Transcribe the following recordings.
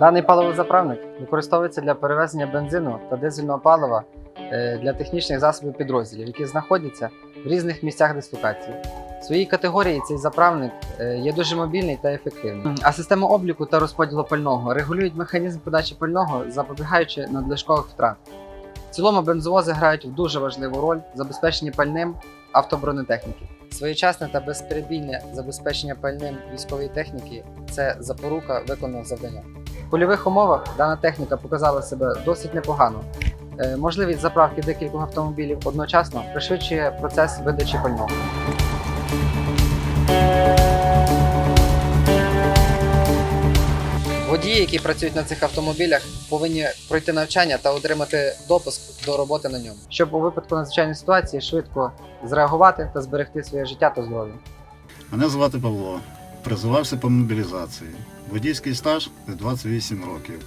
Даний паливозаправник використовується для перевезення бензину та дизельного палива е, для технічних засобів підрозділів, які знаходяться в різних місцях дислокації. В своїй категорії цей заправник е, є дуже мобільний та ефективний. А система обліку та розподілу пального регулюють механізм подачі пального, запобігаючи надлишкових втрат. В цілому бензовози грають дуже важливу роль в забезпеченні пальним автобронетехніки. Своєчасне та безперебійне забезпечення пальним військової техніки це запорука виконаного завдання. В польових умовах дана техніка показала себе досить непогано. Е, Можливість заправки декількох автомобілів одночасно пришвидшує процес видачі пального. Водії, які працюють на цих автомобілях, повинні пройти навчання та отримати допуск до роботи на ньому, щоб у випадку надзвичайної ситуації швидко зреагувати та зберегти своє життя та здоров'я. Мене звати Павло. Призивався по мобілізації. Водійський стаж 28 років.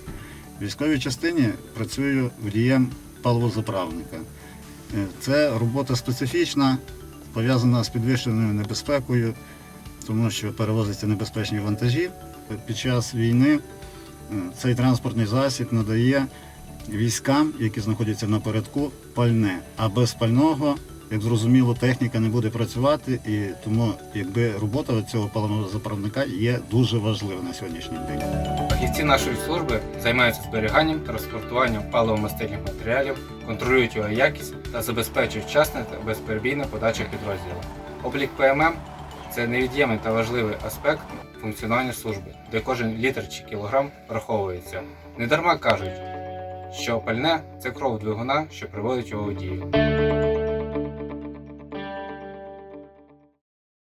В військовій частині працюю водієм паливозаправника. Е, Це робота специфічна, пов'язана з підвищеною небезпекою, тому що перевозяться небезпечні вантажі. Під час війни е, цей транспортний засіб надає військам, які знаходяться напередку, пальне. А без пального як зрозуміло, техніка не буде працювати, і тому якби робота цього паливозаправника є дуже важлива на сьогоднішній день. Фахівці нашої служби займаються зберіганням та розпортуванням паливомастильних матеріалів, контролюють його якість та забезпечують вчасне та безперебійне подачу підрозділу. Облік ПММ це невід'ємний та важливий аспект функціонування служби, де кожен літр чи кілограм враховується. Недарма кажуть, що пальне це кров двигуна, що приводить його у дію.